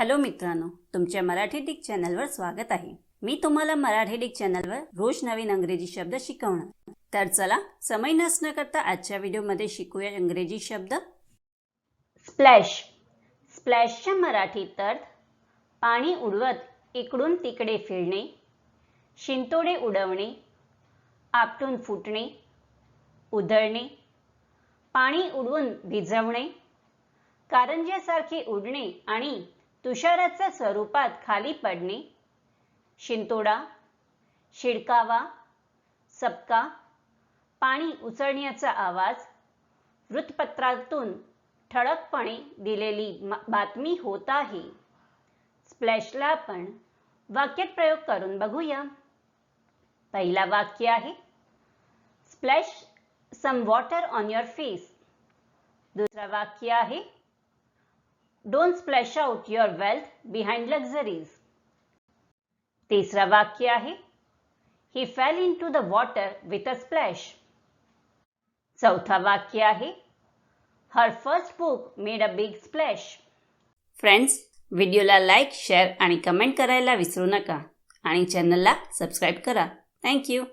Hello मित्रांनो तुमच्या Marathi Dick चॅनलवर स्वागत आहे. मी तुम्हाला मराठी डिक चॅनलवर रोज नवीन अंग्रेजी शब्द शिकवणार. तर चला समय नसणं करता आजच्या व्हिडिओमध्ये शिकूया इंग्रजी शब्द. स्प्लॅश स्प्लॅशच्या मराठीत अर्थ पाणी उडवत इकडून तिकडे फिरणे शिंतोडे उडवणे आपटून फुटणे उधळणे पाणी उडवून भिजवणे कारंज्यासारखे उडणे आणि तुषाराच्या स्वरूपात खाली पडणे शिंतोडा शिडकावा सबका पाणी उचलण्याचा आवाज वृत्तपत्रातून ठळकपणे दिलेली बातमी होत आहे. स्प्लॅशला आपण वाक्यात प्रयोग करून बघूया. पहिला वाक्य आहे splash some water on your face. दुसरा वाक्य आहे don't splash out your wealth behind luxuries तिसरा वाक्य आहे. He fell into the water with a splash चौथा वाक्य आहे. Her first book made a big splash friends व्हिडिओला लाईक शेअर आणि कमेंट करायला विसरू नका. आणि चॅनलला सबस्क्राईब करा. थँक्यू